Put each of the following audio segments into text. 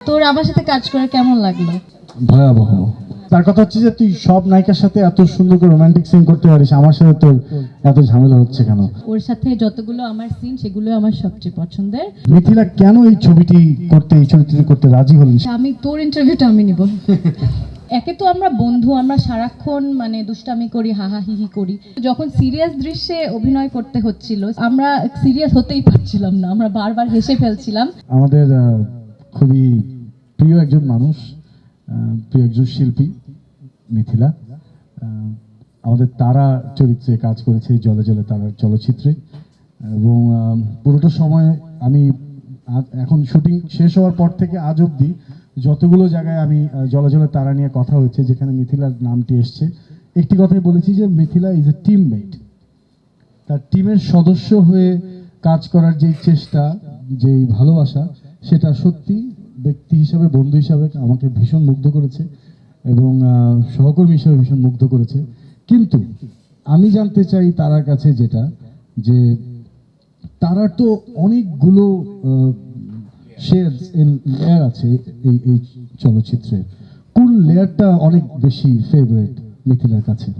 তোর আমার সাথে কাজ করে কেমন লাগল? ভয়াবহ। তার কথা হচ্ছে যে তুই সব নায়িকার সাথে এত সুন্দর করে রোমান্টিক সিন করতে পারিস আমার সাথে তোর এত ঝামেলা হচ্ছে কেন? ওর সাথে যতগুলো আমার সিন সেগুলো আমার সবচেয়ে পছন্দের। মিথিলা কেন এই ছবিটি করতে এই চরিত্রটি করতে রাজি হলেন? আমি তোর ইন্টারভিউটা আমি নিব। একে তো আমরা বন্ধু আমরা সারাক্ষণ মানে দুষ্টামি করি হাহা হিহি করি। যখন সিরিয়াস দৃশ্যে অভিনয় করতে হচ্ছিল আমরা সিরিয়াস হতেই পারছিলাম না আমরা বারবার হেসে ফেলছিলাম। আমাদের খুবই প্রিয় একজন মানুষ প্রিয় একজন শিল্পী, মিথিলা। আমাদের তারা চরিত্রে কাজ করেছে, জলে জলে তারা চলচ্চিত্রে। এবং পুরোটা সময় আমি এখন শুটিং শেষ হওয়ার পর থেকে আজ অবধি যতগুলো জায়গায় আমি জলে জলে তারা নিয়ে কথা হয়েছে, যেখানে মিথিলার নামটি এসছে। একটি কথাই বলেছি যে মিথিলা ইজ এ টিমমেট তার টিমের সদস্য হয়ে কাজ করার যে চেষ্টা যে ভালোবাসা সেটা সত্যি ব্যক্তি হিসাবে, বন্ধু হিসাবে আমাকে ভীষণ মুগ্ধ করেছে এবং সহকর্মী হিসাবে ভীষণ মুগ্ধ করেছে। কিন্তু আমি জানতে চাই তারার কাছে যেটা, যে তারার তো অনেকগুলো শেয়ার লেয়ার আছে এই এই চলচ্চিত্রে। কোন লেয়ারটা অনেক বেশি ফেভারিট মিথিলার কাছে?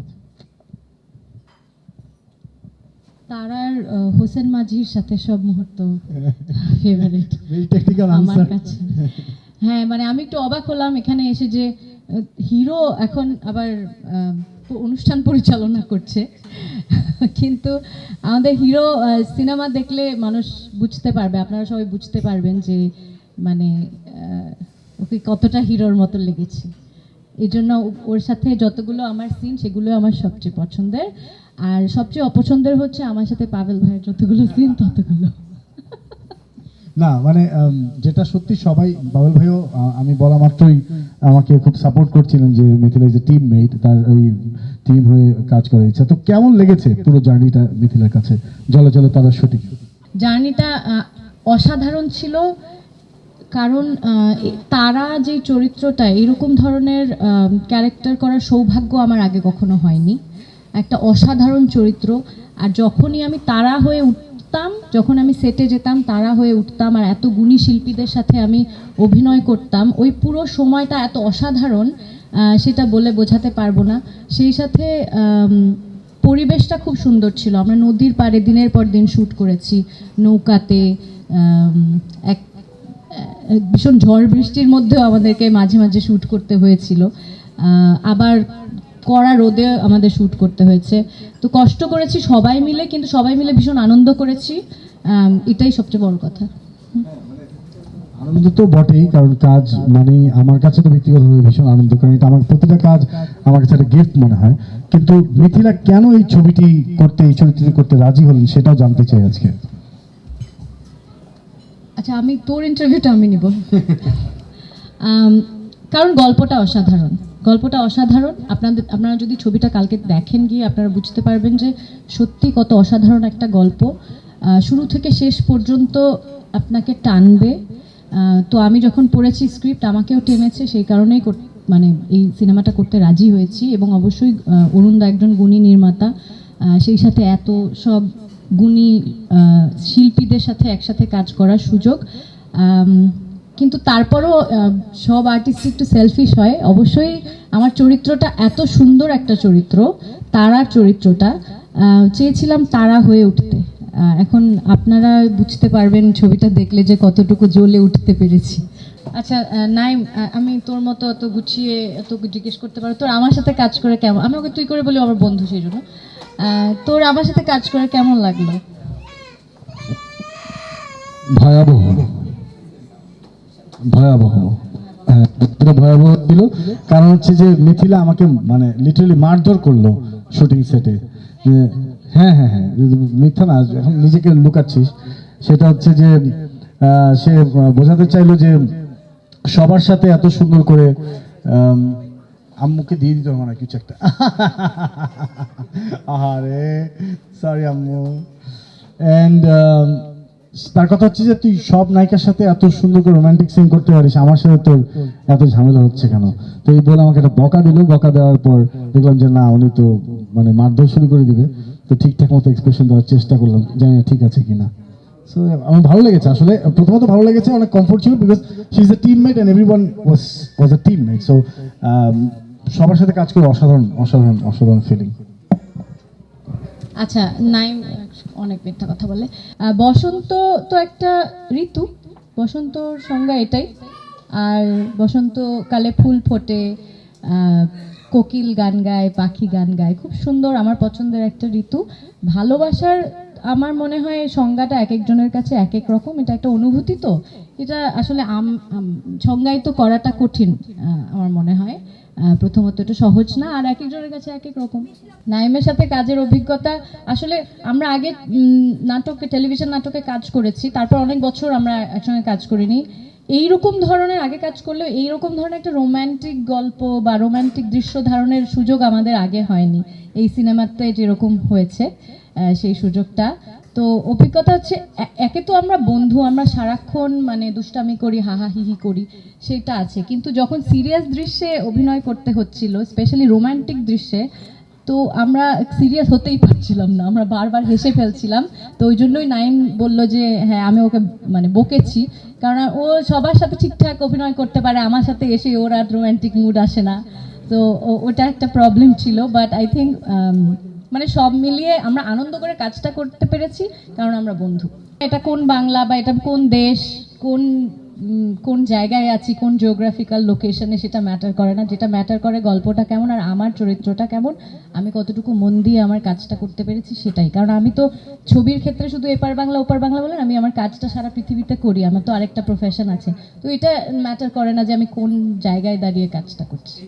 তারার হোসেন মাঝির সাথে সব মুহূর্ত ফেভারিট আমার কাছে। হ্যাঁ মানে আমি একটু অবাক হলাম এখানে এসে যে হিরো এখন আবার অনুষ্ঠান পরিচালনা করছে। কিন্তু আমাদের হিরো সিনেমা দেখলে মানুষ বুঝতে পারবে আপনারা সবাই বুঝতে পারবেন যে মানে ওকে কতটা হিরোর মতো লেগেছে। এই জন্য ওর সাথে যতগুলো আমার সিন সেগুলো আমার সবচেয়ে পছন্দের। আর সবচেয়ে অপছন্দের হচ্ছে আমার সাথে পাভেল ভাইয়ের যতগুলো সিন ততগুলো। না মানে যেটা সত্যি সবাই বাবুল ভাইও আমি বলা মাত্রই আমাকে খুব সাপোর্ট করছিলেন যে মিথিলা যে টিম মেট তার ওই টিম হয়ে কাজ করার ইচ্ছা তো কেমন লেগেছে পুরো জার্নিটা মিথিলার কাছে? জলে জলে তারা সঠিক। জার্নিটা অসাধারণ ছিল। কারণ তারা যে চরিত্রটা, এরকম ধরনের ক্যারেক্টার করার সৌভাগ্য আমার আগে কখনো হয়নি। একটা অসাধারণ চরিত্র। আর যখনই আমি তারা হয়ে উঠতাম, যখন আমি সেটে যেতাম, তারা হয়ে উঠতাম, আর এত গুণী শিল্পীদের সাথে আমি অভিনয় করতাম, ওই পুরো সময়টা এত অসাধারণ সেটা বলে বোঝাতে পারব না। সেই সাথে পরিবেশটা খুব সুন্দর ছিল। আমরা নদীর পাড়ে দিনের পর দিন শ্যুট করেছি। নৌকাতে এক ভীষণ ঝড় বৃষ্টির মধ্যেও আমাদেরকে মাঝে মাঝে শ্যুট করতে হয়েছিল। আবার কড়া রোদে আমাদের শ্যুট করতে হয়েছে। তো কষ্ট করেছি সবাই মিলে, কিন্তু সবাই মিলে ভীষণ আনন্দ করেছি। এটাই সবচেয়ে বড় কথা। আনন্দ তো বটেই, কারণ কাজ মানে আমার কাছে তো ব্যক্তিগতভাবে ভীষণ আনন্দ, কারণ এটা আমার প্রতিটা কাজ আমার কাছে একটা গিফট মনে হয়। কিন্তু মিথিলা কেন এই ছবিটি করতে, এই চরিত্রটি করতে রাজি হলেন সেটাও জানতে চাই আজকে। আচ্ছা আমি তোর ইন্টারভিউটা আমি নিব। কারণ গল্পটা অসাধারণ। গল্পটা অসাধারণ। আপনাদের, আপনারা যদি ছবিটা কালকে দেখেন গিয়ে, আপনারা বুঝতে পারবেন যে সত্যি কত অসাধারণ একটা গল্প। শুরু থেকে শেষ পর্যন্ত আপনাকে টানবে। তো আমি যখন পড়েছি স্ক্রিপ্ট, আমাকেও টেনেছে, সেই কারণেই মানে এই সিনেমাটা করতে রাজি হয়েছি এবং অবশ্যই অরুণদা একজন গুণী নির্মাতা। সেই সাথে এত সব গুণী শিল্পীদের সাথে একসাথে কাজ করার সুযোগ। কিন্তু তারপরও সব আর্টিস্ট একটু সেলফিশ হয়। অবশ্যই আমার চরিত্রটা এত সুন্দর একটা চরিত্র, তারার চরিত্রটা। চেয়েছিলাম তারা হয়ে উঠতে। এখন আপনারা বুঝতে পারবেন ছবিটা দেখলে যে কতটুকু জ্বলে উঠতে পেরেছি। আচ্ছা নাই আমি তোর মতো অত গুছিয়ে, এত জিজ্ঞেস করতে পারো তোর আমার সাথে কাজ করে কেমন, আমি ওকে তুই করে বলি আমার বন্ধু সেই জন্য। তোর আমার সাথে কাজ করে কেমন লাগল? ভয়াবহ। ভয়াবহ। হ্যাঁ, এটা ভয়াবহ ছিল কারণ হচ্ছে যে মিথিলা আমাকে মানে লিটারালি মারধর করল শুটিং সেটে হ্যাঁ হ্যাঁ হ্যাঁ মিথ্যা না এখন নিজেকে লুকাচ্ছিস। সেটা হচ্ছে যে সে বোঝাতে চাইলো যে সবার সাথে এত সুন্দর করে আম্মুকে দিয়ে দিতে হবে কিছু একটা। আহারে সরি আম্মু। অ্যান্ড তার কথা হচ্ছে যে তুই সব নায়িকার সাথে এত সুন্দর করে রোমান্টিক সিন করতে পারিস, আমার সাথে তোর এত ঝামেলা হচ্ছে কেন? তো এই বলে আমাকে একটা বকা দিল, বকা দেওয়ার পর দেখলাম যে না, উনি তো মানে মারধর শুরু করে দিবে। তো ঠিকঠাক মতো এক্সপ্রেশন দেওয়ার চেষ্টা করলাম, জানি না ঠিক আছে কিনা। সো আমার ভালো লেগেছে। আসলে প্রথমত ভালো লেগেছে, অনেক কমফোর্ট ছিল because she is a teammate and every one was was a teammate so সবার সাথে কাজ করে অসাধারণ অসাধারণ অসাধারণ ফিলিং আচ্ছা নাইম, অনেক মিথ্যা কথা বলে। বসন্ত তো একটা ঋতু। বসন্তর সংজ্ঞা এটাই। আর বসন্তকালে ফুল ফোটে কোকিল গান গায়, পাখি গান গায়। খুব সুন্দর, আমার পছন্দের একটা ঋতু। ভালোবাসার, আমার মনে হয়, সংজ্ঞাটা এক একজনের কাছে এক এক রকম। এটা একটা অনুভূতি তো। এটা আসলে আম সংজ্ঞায়িত করাটা কঠিন আমার মনে হয়। প্রথমত এটা সহজ না, আর এক একজনের কাছে এক এক রকম। নাইমের সাথে কাজের অভিজ্ঞতা, আসলে আমরা আগে নাটকে, টেলিভিশন নাটকে কাজ করেছি, তারপর অনেক বছর আমরা একসঙ্গে কাজ করিনি। এইরকম ধরনের, আগে কাজ করলেও এইরকম ধরনের একটা রোমান্টিক গল্প বা রোমান্টিক দৃশ্য ধারণের সুযোগ আমাদের আগে হয়নি। এই সিনেমাতে যেরকম হয়েছে সেই সুযোগটা। তো অভিজ্ঞতা হচ্ছে একে তো আমরা বন্ধু, আমরা সারাক্ষণ মানে দুষ্টামি করি হাহা হিহি করি, সেটা আছে। কিন্তু যখন সিরিয়াস দৃশ্যে অভিনয় করতে হচ্ছিল, স্পেশালি রোমান্টিক দৃশ্যে, তো আমরা সিরিয়াস হতেই পারছিলাম না, আমরা বারবার হেসে ফেলছিলাম। তো ওই জন্যই নাইম বলল যে হ্যাঁ আমি ওকে মানে বকেছি। কারণ ও সবার সাথে ঠিকঠাক অভিনয় করতে পারে, আমার সাথে এসে ওর আর রোম্যান্টিক মুড আসে না। তো ওটা একটা প্রবলেম ছিল বাট আই থিঙ্ক মানে সব মিলিয়ে আমরা আনন্দ করে কাজটা করতে পেরেছি কারণ আমরা বন্ধু। এটা কোন বাংলা বা এটা কোন দেশ কোন কোন জায়গায় আছি কোন জিওগ্রাফিক্যাল লোকেশনে সেটা ম্যাটার করে না। যেটা ম্যাটার করে গল্পটা কেমন আর আমার চরিত্রটা কেমন আমি কতটুকু মন দিয়ে আমার কাজটা করতে পেরেছি সেটাই। কারণ আমি তো ছবির ক্ষেত্রে শুধু এপার বাংলা ওপার বাংলা বলে না, আমি আমার কাজটা সারা পৃথিবীতে করি আমার তো আরেকটা প্রফেশন আছে। তো এটা ম্যাটার করে না যে আমি কোন জায়গায় দাঁড়িয়ে কাজটা করছি।